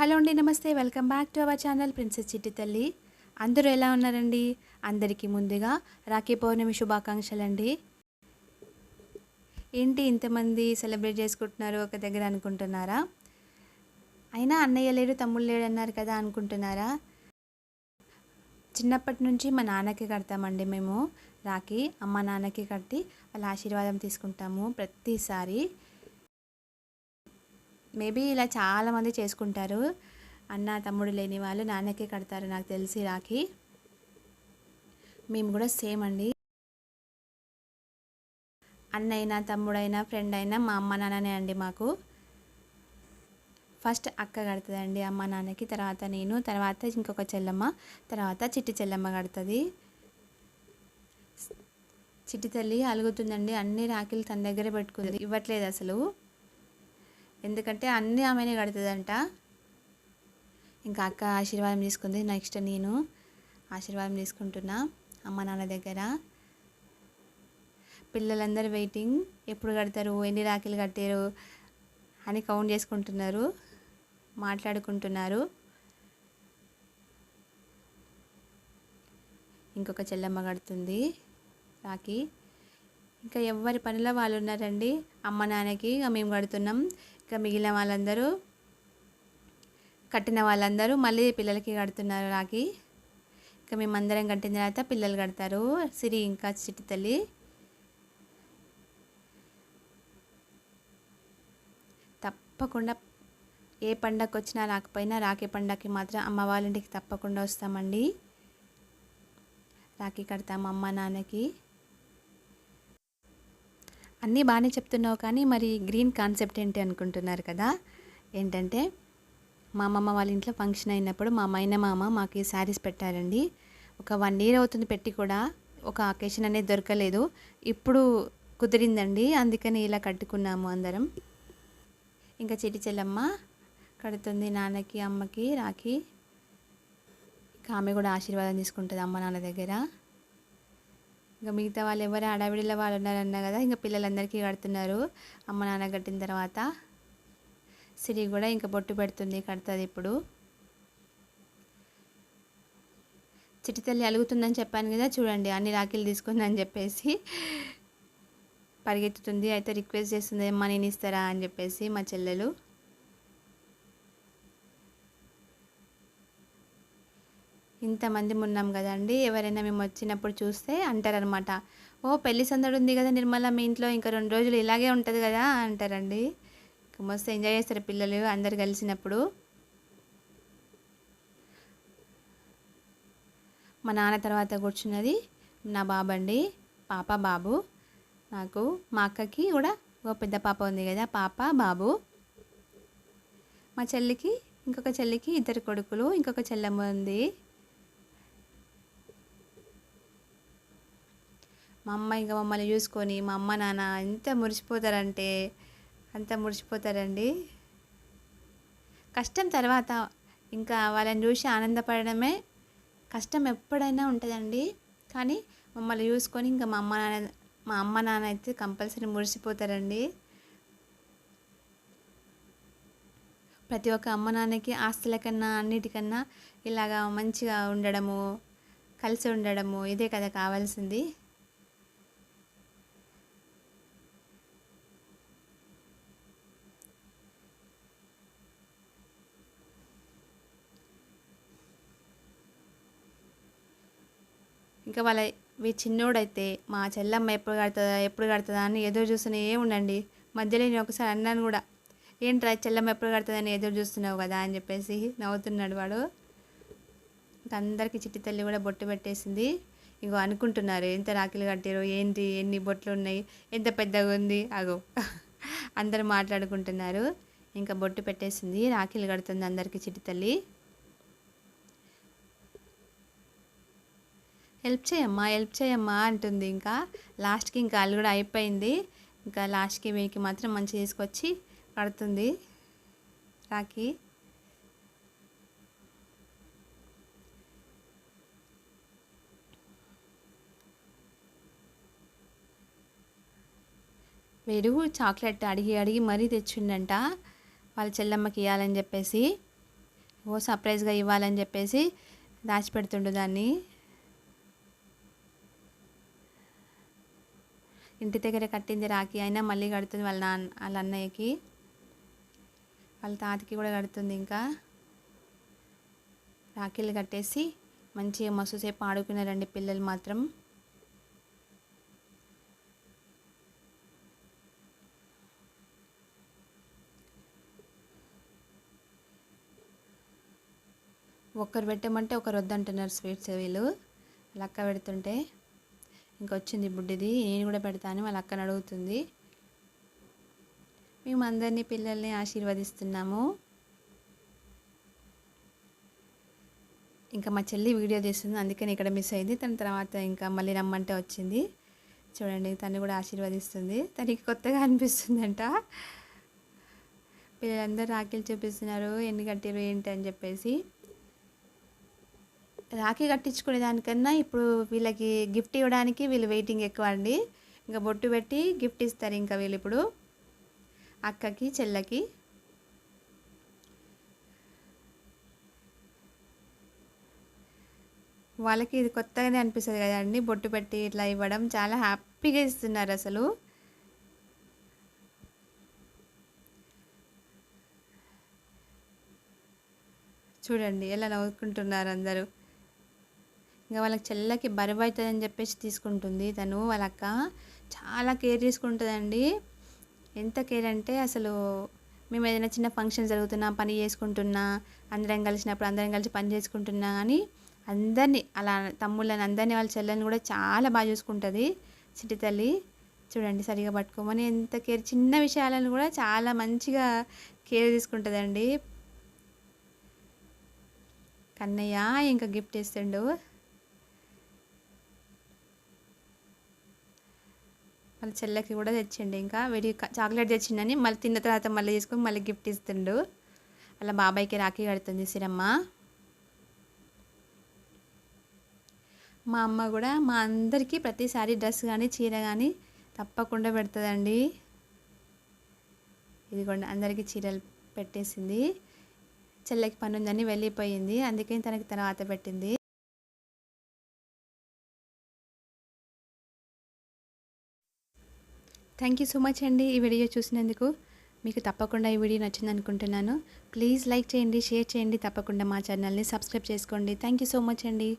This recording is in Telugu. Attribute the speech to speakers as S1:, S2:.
S1: హలో అండి నమస్తే. Welcome back to our channel princess చిట్టి తల్లి. అందరూ ఎలా ఉన్నారండి? అందరికీ ముందుగా రాఖీ పౌర్ణమి శుభాకాంక్షలు అండి ఏంటి ఇంతమంది సెలబ్రేట్ చేసుకుంటున్నారు ఒక దగ్గర అనుకుంటున్నారా? అయినా అన్నయ్య లేడు తమ్ముళ్ళు లేడు అన్నారు కదా అనుకుంటున్నారా? చిన్నప్పటి నుంచి మా నాన్నకి కడతామండి మేము రాఖీ. అమ్మ నాన్నకి కట్టి వాళ్ళ ఆశీర్వాదం తీసుకుంటాము ప్రతిసారి. మేబీ ఇలా చాలామంది చేసుకుంటారు. అన్న తమ్ముడు లేని వాళ్ళు నాన్నకే కడతారు. నాకు తెలిసి రాఖీ. మేము కూడా సేమ్ అండి. అన్నైనా తమ్ముడైనా ఫ్రెండ్ అయినా మా అమ్మ నాన్ననే అండి మాకు. ఫస్ట్ అక్క కడుతుందండి అమ్మ నాన్నకి తర్వాత నేను తర్వాత ఇంకొక చెల్లమ్మ తర్వాత చిట్టి చెల్లమ్మ కడుతుంది. చిట్టి తల్లి అలుగుతుందండి. అన్ని రాఖీలు తన దగ్గర పెట్టుకుంది. ఇవ్వట్లేదు అసలు. ఎందుకంటే అన్నీ ఆమెనే కడుతుందంట. ఇంకా అక్క ఆశీర్వాదం తీసుకుంది. నెక్స్ట్ నేను ఆశీర్వాదం తీసుకుంటున్నా అమ్మ నాన్న దగ్గర. పిల్లలందరూ వెయిటింగ్. ఎప్పుడు కడతారు? ఎన్ని రాఖీలు కట్టారు? అని కౌంట్ చేసుకుంటున్నారు. మాట్లాడుకుంటున్నారు. ఇంకొక చెల్లమ్మ కడుతుంది రాఖీ. ఇంకా ఎవరి పనిలో వాళ్ళు ఉన్నారండి? అమ్మ నాన్నకి మేము కడుతున్నాం. ఇంకా మిగిలిన వాళ్ళందరూ కట్టిన వాళ్ళందరూ మళ్ళీ పిల్లలకి కడుతున్నారు రాఖీ. ఇంకా మేమందరం కట్టిన తర్వాత పిల్లలు కడతారు. సిరి ఇంకా చిట్టి తల్లి. తప్పకుండా ఏ పండగకి వచ్చినా రాకపోయినా రాఖీ పండగకి మాత్రం అమ్మ వాళ్ళ ఇంటికి తప్పకుండా వస్తామండి. రాఖీ కడతాము అమ్మ నాన్నకి. అన్నీ బాగానే చెప్తున్నావు కానీ మరి గ్రీన్ కాన్సెప్ట్ ఏంటి అనుకుంటున్నారు కదా? ఏంటంటే మా అమ్మమ్మ వాళ్ళ ఇంట్లో ఫంక్షన్ అయినప్పుడు మా మైన మామ మాకు ఈ శారీస్ పెట్టారండి. ఒక వన్ ఇయర్ అవుతుంది పెట్టి కూడా ఒక అకేషన్ అనేది దొరకలేదు. ఇప్పుడు కుదిరిందండి అందుకని ఇలా కట్టుకున్నాము అందరం. ఇంకా చెటి చెల్లమ్మ కడుతుంది నాన్నకి అమ్మకి రాఖీ. ఇంకా ఆమె కూడా ఆశీర్వాదం తీసుకుంటుంది అమ్మ నాన్న దగ్గర. ఇంకా మిగతా వాళ్ళు ఎవరు అడవిడిలో వాళ్ళు ఉన్నారన్నా కదా ఇంకా పిల్లలందరికీ కడుతున్నారు. అమ్మ నాన్న కట్టిన తర్వాత సిరి కూడా ఇంకా బొట్టు పెడుతుంది కడుతుంది ఇప్పుడు. చిట్టి తల్లి అలుగుతుందని చెప్పాను కదా చూడండి అన్ని రాఖీలు తీసుకుందని చెప్పేసి పరిగెత్తుతుంది. అయితే రిక్వెస్ట్ చేస్తుంది అమ్మా నేను ఇస్తారా? అని చెప్పేసి మా చెల్లెలు. ఇంతమంది ఉన్నాం కదండి ఎవరైనా మేము వచ్చినప్పుడు చూస్తే అంటారనమాట ఓ పెళ్ళి సందడి ఉంది కదా నిర్మల మీ ఇంట్లో ఇంకా రెండు రోజులు ఇలాగే ఉంటుంది కదా అంటారండి. మస్తు ఎంజాయ్ చేస్తారు పిల్లలు అందరు కలిసినప్పుడు. మా నాన్న తర్వాత కూర్చున్నది నా బాబు అండి పాప బాబు నాకు మా అక్కకి కూడా ఓ పెద్ద పాప ఉంది కదా పాప బాబు. మా చెల్లికి ఇంకొక చెల్లికి ఇద్దరు కొడుకులు ఇంకొక చెల్లెమ్మ ఉంది. మా అమ్మ ఇంకా మమ్మల్ని చూసుకొని మా అమ్మ నాన్న ఎంత మురిసిపోతారంటే అంత మురిసిపోతారండి. కష్టం తర్వాత ఇంకా వాళ్ళని చూసి ఆనందపడడమే కష్టం ఎప్పుడైనా ఉంటుందండి. కానీ మమ్మల్ని చూసుకొని ఇంకా మా అమ్మ నాన్న మా అమ్మ నాన్న అయితే కంపల్సరీ మురిసిపోతారండి. ప్రతి ఒక్క అమ్మ నాన్నకి ఆస్తుల కన్నా అన్నిటికన్నా ఇలాగా మంచిగా ఉండడము కలిసి ఉండడము ఇదే కదా కావాల్సింది. ఇంకా వాళ్ళ మీ చిన్నోడైతే మా చెల్లమ్మ ఎప్పుడు కడుతుందా ఎప్పుడు కడుతుందా అని ఎదురు చూస్తూనే ఉండండి. మధ్యలో నేను ఒకసారి అన్నాను కూడా ఏంట్రా చెల్లమ్మ ఎప్పుడు కడుతుందని ఎదురు చూస్తున్నావు కదా? అని చెప్పేసి నవ్వుతున్నాడు వాడు. అందరికీ చిట్టి తల్లి కూడా బొట్టు పెట్టేసింది. ఇంకో అనుకుంటున్నారు ఎంత రాఖీలు కట్టారు ఏంటి? ఎన్ని బొట్లు ఉన్నాయి? ఎంత పెద్దగా ఉంది? అగో. అందరూ మాట్లాడుకుంటున్నారు. ఇంకా బొట్టు పెట్టేసింది రాఖీలు కడుతుంది అందరికీ చిట్టి తల్లి. హెల్ప్ చేయమ్మా హెల్ప్ చేయమ్మా అంటుంది. ఇంకా లాస్ట్కి ఇంకా అల్లు కూడా అయిపోయింది. ఇంకా లాస్ట్కి వీరికి మాత్రం మంచి తీసుకొచ్చి కడుతుంది రాఖీ. వీడు చాక్లెట్ అడిగి అడిగి మరీ తెచ్చిండంట. వాళ్ళ చెల్లమ్మకి ఇవ్వాలని చెప్పేసి. ఓ సర్ప్రైజ్గా ఇవ్వాలని చెప్పేసి దాచిపెడుతుండు దాన్ని. ఇంటి దగ్గర కట్టింది రాఖీ అయినా మళ్ళీ కడుతుంది వాళ్ళ నాన్న వాళ్ళ అన్నయ్యకి. వాళ్ళ తాతకి కూడా కడుతుంది ఇంకా. రాఖీలు కట్టేసి మంచిగా మస్తు సేపు ఆడుకున్నారండి పిల్లలు మాత్రం. ఒక్కరు పెట్టమంటే ఒకరు వద్దంటున్నారు స్వీట్స్ వీళ్ళు. లక్క పెడుతుంటే. ఇంకొచ్చింది బుడ్డిది నేను కూడా పెడతాను వాళ్ళ అక్కని అడుగుతుంది. మేము అందరినీ పిల్లల్ని ఆశీర్వదిస్తున్నాము. ఇంకా మా చెల్లి వీడియో తీస్తుంది అందుకని ఇక్కడ మిస్ అయింది. తన తర్వాత ఇంకా మళ్ళీ రమ్మంటే వచ్చింది. చూడండి తను కూడా ఆశీర్వదిస్తుంది. తనకి కొత్తగా అనిపిస్తుందంట. పిల్లలందరూ రాఖీలు చూపిస్తున్నారు ఎన్ని కట్టిరు ఏంటి అని చెప్పేసి. రాఖీ కట్టించుకునే దానికన్నా ఇప్పుడు వీళ్ళకి గిఫ్ట్ ఇవ్వడానికి వీళ్ళు వెయిటింగ్ ఎక్కువ అండి. ఇంకా బొట్టు పెట్టి గిఫ్ట్ ఇస్తారు ఇంకా వీళ్ళు ఇప్పుడు. అక్కకి చెల్లకి. వాళ్ళకి ఇది కొత్తగానే అనిపిస్తుంది కదండి బొట్టు పెట్టి ఇట్లా ఇవ్వడం చాలా హ్యాపీగా ఇస్తున్నారు అసలు. చూడండి ఎలా నవ్వుకుంటున్నారు అందరూ. ఇంకా వాళ్ళకి చెల్లకి బరువు అవుతుందని చెప్పేసి తీసుకుంటుంది. తను వాళ్ళ అక్క చాలా కేర్ తీసుకుంటుందండి. ఎంత కేర్ అంటే అసలు మేము ఏదైనా చిన్న ఫంక్షన్ జరుగుతున్నా పని చేసుకుంటున్నా అందరం కలిసినప్పుడు అందరం కలిసి పని చేసుకుంటున్నా కానీ అందరినీ అలా తమ్ముళ్ళని అందరినీ వాళ్ళ చెల్లెని కూడా చాలా బాగా చూసుకుంటుంది. చిట్టి తల్లి చూడండి సరిగా పట్టుకోమని ఎంత కేర్ చిన్న విషయాలను కూడా చాలా మంచిగా కేర్ తీసుకుంటుందండి. కన్నయ్య ఇంకా గిఫ్ట్ ఇస్తుండు. వాళ్ళ చెల్లెకి కూడా తెచ్చిండు. ఇంకా వెడి చాక్లెట్ తెచ్చిండని మళ్ళీ తిన్న తర్వాత మళ్ళీ తీసుకొని మళ్ళీ గిఫ్ట్ ఇస్తుండు. అలా బాబాయ్కి రాఖీ కడుతుంది సిరమ్మ మా అమ్మ కూడా మా అందరికీ ప్రతిసారి డ్రెస్ కానీ చీర కానీ తప్పకుండా పెడుతుందండి. ఇదిగోండి అందరికీ చీరలు పెట్టేసింది. చెల్లెకి పని ఉందని వెళ్ళిపోయింది. అందుకని తనకి తర్వాత పెట్టింది. థ్యాంక్ యూ సో మచ్ అండి ఈ వీడియో చూసినందుకు. మీకు తప్పకుండా ఈ వీడియో నచ్చింది అనుకుంటున్నాను. ప్లీజ్ లైక్ చేయండి షేర్ చేయండి. తప్పకుండా మా ఛానల్ని సబ్స్క్రైబ్ చేసుకోండి. థ్యాంక్ యూ సో మచ్ అండి.